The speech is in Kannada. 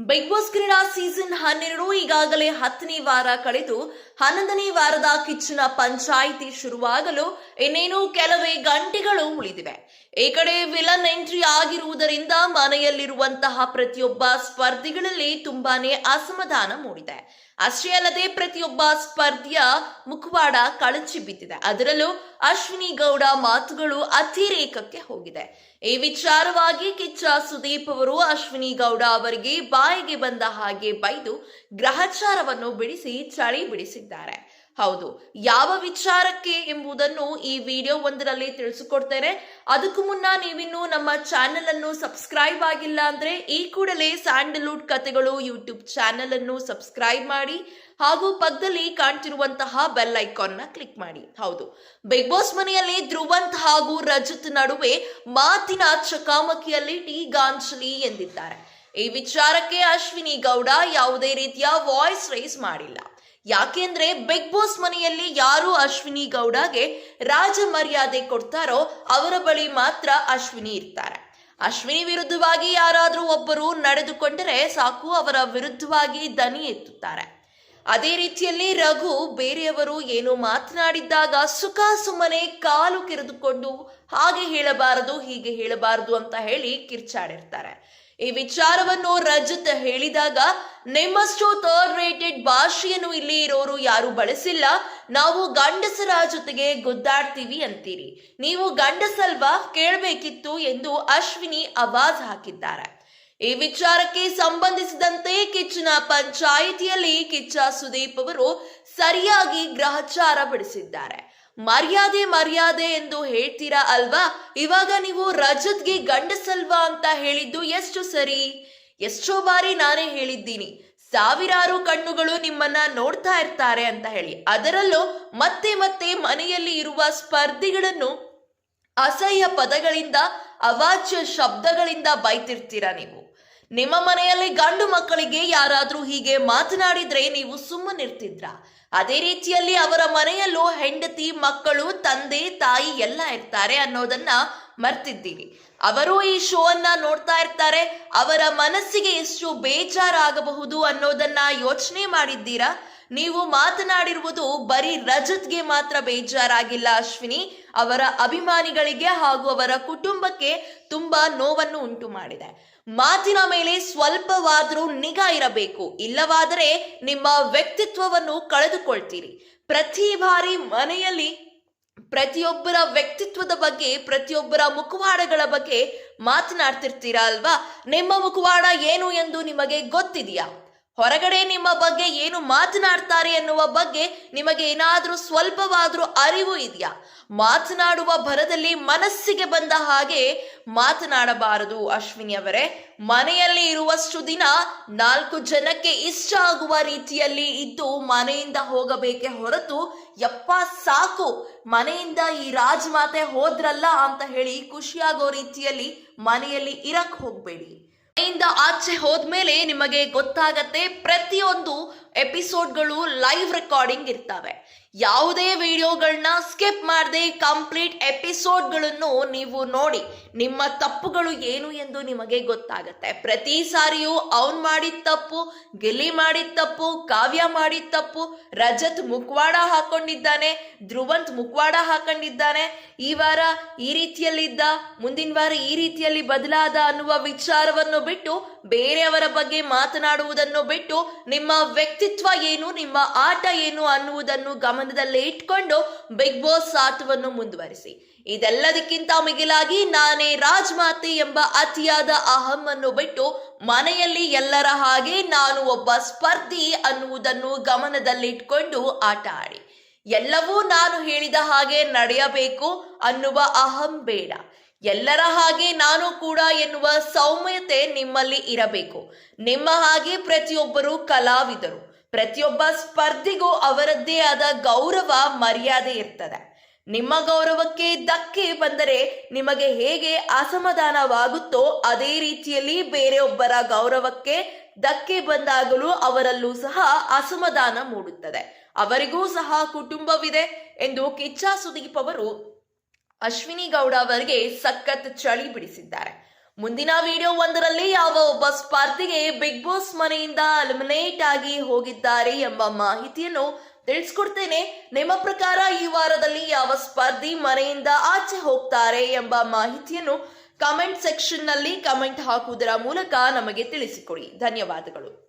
ಬಿಗ್ ಬಾಸ್ ಕ್ರೀಡಾ ಸೀಸನ್ ಹನ್ನೆರಡು ಈಗಾಗಲೇ ಹತ್ತನೇ ವಾರ ಕಳೆದು ಹನ್ನೊಂದನೇ ವಾರದ ಕಿಚ್ಚಿನ ಪಂಚಾಯಿತಿ ಶುರುವಾಗಲು ಇನ್ನೇನು ಕೆಲವೇ ಗಂಟೆಗಳು ಉಳಿದಿವೆ. ಈ ಕಡೆ ವಿಲನ್ ಎಂಟ್ರಿ ಆಗಿರುವುದರಿಂದ ಮನೆಯಲ್ಲಿರುವಂತಹ ಪ್ರತಿಯೊಬ್ಬ ಸ್ಪರ್ಧಿಗಳಲ್ಲಿ ತುಂಬಾನೇ ಅಸಮಾಧಾನ ಮೂಡಿದೆ. ಅಷ್ಟೇ ಅಲ್ಲದೆ ಪ್ರತಿಯೊಬ್ಬ ಸ್ಪರ್ಧಿಯ ಮುಖವಾಡ ಕಳಚಿ ಬಿದ್ದಿದೆ ಅದರಲ್ಲೂ ಅಶ್ವಿನಿ ಗೌಡ ಮಾತುಗಳು ಅತಿರೇಕಕ್ಕೆ ಹೋಗಿದೆ. ಈ ವಿಚಾರವಾಗಿ ಕಿಚ್ಚ ಸುದೀಪ್ ಅವರು ಅಶ್ವಿನಿ ಗೌಡ ಅವರಿಗೆ ಬಾಯಿಗೆ ಬಂದ ಹಾಗೆ ಬೈದು ಗ್ರಹಚಾರವನ್ನು ಬಿಡಿಸಿ ಚಳಿ ಬಿಡಿಸಿದ್ದಾರೆ. ಹೌದು, ಯಾವ ವಿಚಾರಕ್ಕೆ ಎಂಬುದನ್ನು ಈ ವಿಡಿಯೋ ಒಂದರಲ್ಲಿ ತಿಳಿಸಿಕೊಡ್ತೇನೆ. ಅದಕ್ಕೂ ಮುನ್ನ ನೀವಿನ್ನು ನಮ್ಮ ಚಾನೆಲ್ ಅನ್ನು ಸಬ್ಸ್ಕ್ರೈಬ್ ಆಗಿಲ್ಲ ಅಂದ್ರೆ ಈ ಕೂಡಲೇ ಸ್ಯಾಂಡಲ್ವುಡ್ ಕಥೆಗಳು ಯೂಟ್ಯೂಬ್ ಚಾನೆಲ್ ಅನ್ನು ಸಬ್ಸ್ಕ್ರೈಬ್ ಮಾಡಿ ಹಾಗೂ ಪಕ್ಕದಲ್ಲಿ ಕಾಣ್ತಿರುವಂತಹ ಬೆಲ್ ಐಕಾನ್ ಕ್ಲಿಕ್ ಮಾಡಿ. ಹೌದು. ಬಿಗ್ ಬಾಸ್ ಮನೆಯಲ್ಲಿ ಧ್ರುವಂತ್ ಹಾಗೂ ರಜತ್ ನಡುವೆ ಮಾತಿನ ಚಕಾಮಕಿಯಲ್ಲಿ ಟೀಗಾಂಜಲಿ ಎಂದಿದ್ದಾರೆ. ಈ ವಿಚಾರಕ್ಕೆ ಅಶ್ವಿನಿ ಗೌಡ ಯಾವುದೇ ರೀತಿಯ ವಾಯ್ಸ್ ರೈಸ್ ಮಾಡಿಲ್ಲ. ಯಾಕೆಂದ್ರೆ ಬಿಗ್ ಬಾಸ್ ಮನೆಯಲ್ಲಿ ಯಾರು ಅಶ್ವಿನಿ ಗೌಡಗೆ ರಾಜ ಮರ್ಯಾದೆ ಕೊಡ್ತಾರೋ ಅವರ ಬಳಿ ಮಾತ್ರ ಅಶ್ವಿನಿ ಇರ್ತಾರೆ. ಅಶ್ವಿನಿ ವಿರುದ್ಧವಾಗಿ ಯಾರಾದರೂ ಒಬ್ಬರು ನಡೆದುಕೊಂಡರೆ ಸಾಕು ಅವರ ವಿರುದ್ಧವಾಗಿ ದನಿ ಎತ್ತುತ್ತಾರೆ. ಅದೇ ರೀತಿಯಲ್ಲಿ ರಘು ಬೇರೆಯವರು ಏನು ಮಾತನಾಡಿದ್ದಾಗ ಸುಖ ಸುಮ್ಮನೆ ಕಾಲು ಕೆರೆದುಕೊಂಡು ಹಾಗೆ ಹೇಳಬಾರದು, ಹೀಗೆ ಹೇಳಬಾರದು ಅಂತ ಹೇಳಿ ಕಿರ್ಚಾಡಿರ್ತಾರೆ. ಈ ವಿಚಾರವನ್ನು ರಜತ್ ಹೇಳಿದಾಗ, ನಿಮ್ಮಷ್ಟು ಥರ್ಡ್ ರೇಟೆಡ್ ಭಾಷೆಯನ್ನು ಇಲ್ಲಿ ಇರೋರು ಯಾರು ಬಳಸಿಲ್ಲ. ನಾವು ಗಂಡಸರ ಜೊತೆಗೆ ಗೊದ್ದಾಡ್ತೀವಿ ಅಂತೀರಿ. ನೀವು ಗಂಡಸಲ್ವಾ? ಕೇಳಬೇಕಿತ್ತು ಎಂದು ಅಶ್ವಿನಿ ಆವಾಜ್ ಹಾಕಿದ್ದಾರೆ. ಈ ವಿಚಾರಕ್ಕೆ ಸಂಬಂಧಿಸಿದಂತೆ ಕಿಚ್ಚಿನ ಪಂಚಾಯಿತಿಯಲ್ಲಿ ಕಿಚ್ಚ ಸುದೀಪ್ ಅವರು ಸರಿಯಾಗಿ ಗ್ರಹಚಾರ ಬಿಡಿಸಿದ್ದಾರೆ. ಮರ್ಯಾದೆ ಮರ್ಯಾದೆ ಎಂದು ಹೇಳ್ತೀರಾ ಅಲ್ವಾ? ಇವಾಗ ನೀವು ರಜತ್ಗೆ ಗಂಡಸಲ್ವಾ ಅಂತ ಹೇಳಿದ್ದು ಎಷ್ಟು ಸರಿ? ಎಷ್ಟೋ ಬಾರಿ ನಾನೇ ಹೇಳಿದ್ದೀನಿ. ಸಾವಿರಾರು ಕಣ್ಣುಗಳು ನಿಮ್ಮನ್ನ ನೋಡ್ತಾ ಇರ್ತಾರೆ ಅಂತ ಹೇಳಿ. ಅದರಲ್ಲೂ ಮತ್ತೆ ಮತ್ತೆ ಮನೆಯಲ್ಲಿ ಇರುವ ಸ್ಪರ್ಧಿಗಳನ್ನು ಅಸಹ್ಯ ಪದಗಳಿಂದ, ಅವಾಚ್ಯ ಶಬ್ದಗಳಿಂದ ಬೈತಿರ್ತೀರಾ ನೀವು? ನಿಮ್ಮ ಮನೆಯಲ್ಲಿ ಗಂಡು ಮಕ್ಕಳಿಗೆ ಯಾರಾದ್ರೂ ಹೀಗೆ ಮಾತನಾಡಿದ್ರೆ ನೀವು ಸುಮ್ಮನಿರ್ತಿದ್ರ ಅದೇ ರೀತಿಯಲ್ಲಿ ಅವರ ಮನೆಯಲ್ಲೂ ಹೆಂಡತಿ, ಮಕ್ಕಳು, ತಂದೆ, ತಾಯಿ ಎಲ್ಲ ಇರ್ತಾರೆ ಅನ್ನೋದನ್ನ ಮರ್ತಿದ್ದೀವಿ ಅವರು ಈ ಶೋ ಅನ್ನ ನೋಡ್ತಾ ಇರ್ತಾರೆ. ಅವರ ಮನಸ್ಸಿಗೆ ಎಷ್ಟು ಬೇಜಾರಾಗಬಹುದು ಅನ್ನೋದನ್ನ ಯೋಚನೆ ಮಾಡಿದ್ದೀರಾ? ನೀವು ಮಾತನಾಡಿರುವುದು ಬರೀ ರಜತ್ಗೆ ಮಾತ್ರ ಬೇಜಾರಾಗಿಲ್ಲ ಅಶ್ವಿನಿ. ಅವರ ಅಭಿಮಾನಿಗಳಿಗೆ ಹಾಗೂ ಅವರ ಕುಟುಂಬಕ್ಕೆ ತುಂಬಾ ನೋವನ್ನು ಉಂಟು ಮಾಡಿದೆ. ಮಾತಿನ ಮೇಲೆ ಸ್ವಲ್ಪವಾದರೂ ನಿಗಾ ಇರಬೇಕು. ಇಲ್ಲವಾದರೆ ನಿಮ್ಮ ವ್ಯಕ್ತಿತ್ವವನ್ನು ಕಳೆದುಕೊಳ್ತೀರಿ. ಪ್ರತಿ ಬಾರಿ ಮನೆಯಲ್ಲಿ ಪ್ರತಿಯೊಬ್ಬರ ವ್ಯಕ್ತಿತ್ವದ ಬಗ್ಗೆ, ಪ್ರತಿಯೊಬ್ಬರ ಮುಖವಾಡಗಳ ಬಗ್ಗೆ ಮಾತನಾಡ್ತಿರ್ತೀರಾ ಅಲ್ವಾ? ನಿಮ್ಮ ಮುಖವಾಡ ಏನು ಎಂದು ನಿಮಗೆ ಗೊತ್ತಿದೆಯಾ? ಹೊರಗಡೆ ನಿಮ್ಮ ಬಗ್ಗೆ ಏನು ಮಾತನಾಡ್ತಾರೆ ಎನ್ನುವ ಬಗ್ಗೆ ನಿಮಗೆ ಏನಾದರೂ ಸ್ವಲ್ಪವಾದರೂ ಅರಿವು ಇದೆಯಾ? ಮಾತನಾಡುವ ಭರದಲ್ಲಿ ಮನಸ್ಸಿಗೆ ಬಂದ ಹಾಗೆ ಮಾತನಾಡಬಾರದು ಅಶ್ವಿನಿ ಅವರೇ. ಮನೆಯಲ್ಲಿ ಇರುವಷ್ಟು ದಿನ ನಾಲ್ಕು ಜನಕ್ಕೆ ಇಷ್ಟ ಆಗುವ ರೀತಿಯಲ್ಲಿ ಇದ್ದು ಮನೆಯಿಂದ ಹೋಗಬೇಕೆ ಹೊರತು ಯಪ್ಪ ಸಾಕು, ಮನೆಯಿಂದ ಈ ರಾಜಮಾತೆ ಹೋದ್ರಲ್ಲ ಅಂತ ಹೇಳಿ ಖುಷಿಯಾಗೋ ರೀತಿಯಲ್ಲಿ ಮನೆಯಲ್ಲಿ ಇರಕ್ ಹೋಗ್ಬೇಡಿ. ಮನೆಯಿಂದ ಆಚೆ ಹೋದ್ಮೇಲೆ ನಿಮಗೆ ಗೊತ್ತಾಗತ್ತೆ ಪ್ರತಿಯೊಂದು ಎಪಿಸೋಡ್ಗಳು ಲೈವ್ ರೆಕಾರ್ಡಿಂಗ್ ಇರ್ತವೆ. ಯಾವುದೇ ವಿಡಿಯೋಗಳನ್ನ ಸ್ಕಿಪ್ ಮಾಡದೆ ಕಂಪ್ಲೀಟ್ ಎಪಿಸೋಡ್ಗಳನ್ನು ನೀವು ನೋಡಿ ನಿಮ್ಮ ತಪ್ಪುಗಳು ಏನು ಎಂದು ನಿಮಗೆ ಗೊತ್ತಾಗುತ್ತೆ. ಪ್ರತಿ ಸಾರಿಯೂ ಅವನ್ ಮಾಡಿದ ತಪ್ಪು, ಗಿಲ್ಲಿ ಮಾಡಿದ ತಪ್ಪು, ಕಾವ್ಯ ಮಾಡಿದ ತಪ್ಪು, ರಜತ್ ಮುಖವಾಡ ಹಾಕೊಂಡಿದ್ದಾನೆ, ಧ್ರುವಂತ್ ಮುಖವಾಡ ಹಾಕೊಂಡಿದ್ದಾನೆ. ಈ ವಾರ ಈ ರೀತಿಯಲ್ಲಿದ್ದ, ಮುಂದಿನ ವಾರ ಈ ರೀತಿಯಲ್ಲಿ ಬದಲಾದ ಅನ್ನುವ ವಿಚಾರವನ್ನು ಬಿಟ್ಟು, ಬೇರೆಯವರ ಬಗ್ಗೆ ಮಾತನಾಡುವುದನ್ನು ಬಿಟ್ಟು, ನಿಮ್ಮ ವ್ಯಕ್ತಿತ್ವ ಏನು, ನಿಮ್ಮ ಆಟ ಏನು ಅನ್ನುವುದನ್ನು ಗಮನದಲ್ಲಿ ಇಟ್ಕೊಂಡು ಬಿಗ್ ಬಾಸ್ ಆಟವನ್ನು ಮುಂದುವರಿಸಿ. ಇದೆಲ್ಲದಕ್ಕಿಂತ ಮಿಗಿಲಾಗಿ ನಾನೇ ರಾಜ್ಮಾತೆ ಎಂಬ ಅತಿಯಾದ ಅಹಮ್ಮನ್ನು ಬಿಟ್ಟು ಮನೆಯಲ್ಲಿ ಎಲ್ಲರ ಹಾಗೆ ನಾನು ಒಬ್ಬ ಸ್ಪರ್ಧಿ ಅನ್ನುವುದನ್ನು ಗಮನದಲ್ಲಿಟ್ಕೊಂಡು ಆಟ ಆಡಿ. ಎಲ್ಲವೂ ನಾನು ಹೇಳಿದ ಹಾಗೆ ನಡೆಯಬೇಕು ಅನ್ನುವ ಅಹಂ ಬೇಡ. ಎಲ್ಲರ ಹಾಗೆ ನಾನು ಕೂಡ ಎನ್ನುವ ಸೌಮ್ಯತೆ ನಿಮ್ಮಲ್ಲಿ ಇರಬೇಕು. ನಿಮ್ಮ ಹಾಗೆ ಪ್ರತಿಯೊಬ್ಬರು ಕಲಾವಿದರು. ಪ್ರತಿಯೊಬ್ಬ ಸ್ಪರ್ಧಿಗೂ ಅವರದ್ದೇ ಆದ ಗೌರವ, ಮರ್ಯಾದೆ ಇರ್ತದೆ. ನಿಮ್ಮ ಗೌರವಕ್ಕೆ ಧಕ್ಕೆ ಬಂದರೆ ನಿಮಗೆ ಹೇಗೆ ಅಸಮಾಧಾನವಾಗುತ್ತೋ ಅದೇ ರೀತಿಯಲ್ಲಿ ಬೇರೆಯೊಬ್ಬರ ಗೌರವಕ್ಕೆ ಧಕ್ಕೆ ಬಂದಾಗಲೂ ಅವರಲ್ಲೂ ಸಹ ಅಸಮಾಧಾನ ಮೂಡುತ್ತದೆ. ಅವರಿಗೂ ಸಹ ಕುಟುಂಬವಿದೆ ಎಂದು ಕಿಚ್ಚ ಸುದೀಪ್ ಅವರು ಅಶ್ವಿನಿ ಗೌಡ ಅವರಿಗೆ ಸಖತ್ ಚಳಿ ಬಿಡಿಸಿದ್ದಾರೆ. ಮುಂದಿನ ವಿಡಿಯೋ ಒಂದರಲ್ಲಿ ಯಾವ ಒಬ್ಬ ಸ್ಪರ್ಧಿಗೆ ಬಿಗ್ ಬಾಸ್ ಮನೆಯಿಂದ ಎಲಿಮಿನೇಟ್ ಆಗಿ ಹೋಗಿದ್ದಾರೆ ಎಂಬ ಮಾಹಿತಿಯನ್ನು ತಿಳಿಸ್ಕೊಡ್ತೇನೆ. ನಿಮ್ಮ ಪ್ರಕಾರ ಈ ವಾರದಲ್ಲಿ ಯಾವ ಸ್ಪರ್ಧಿ ಮನೆಯಿಂದ ಆಚೆ ಹೋಗ್ತಾರೆ ಎಂಬ ಮಾಹಿತಿಯನ್ನು ಕಮೆಂಟ್ ಸೆಕ್ಷನ್ನಲ್ಲಿ ಕಮೆಂಟ್ ಹಾಕುವುದರ ಮೂಲಕ ನಮಗೆ ತಿಳಿಸಿಕೊಡಿ. ಧನ್ಯವಾದಗಳು.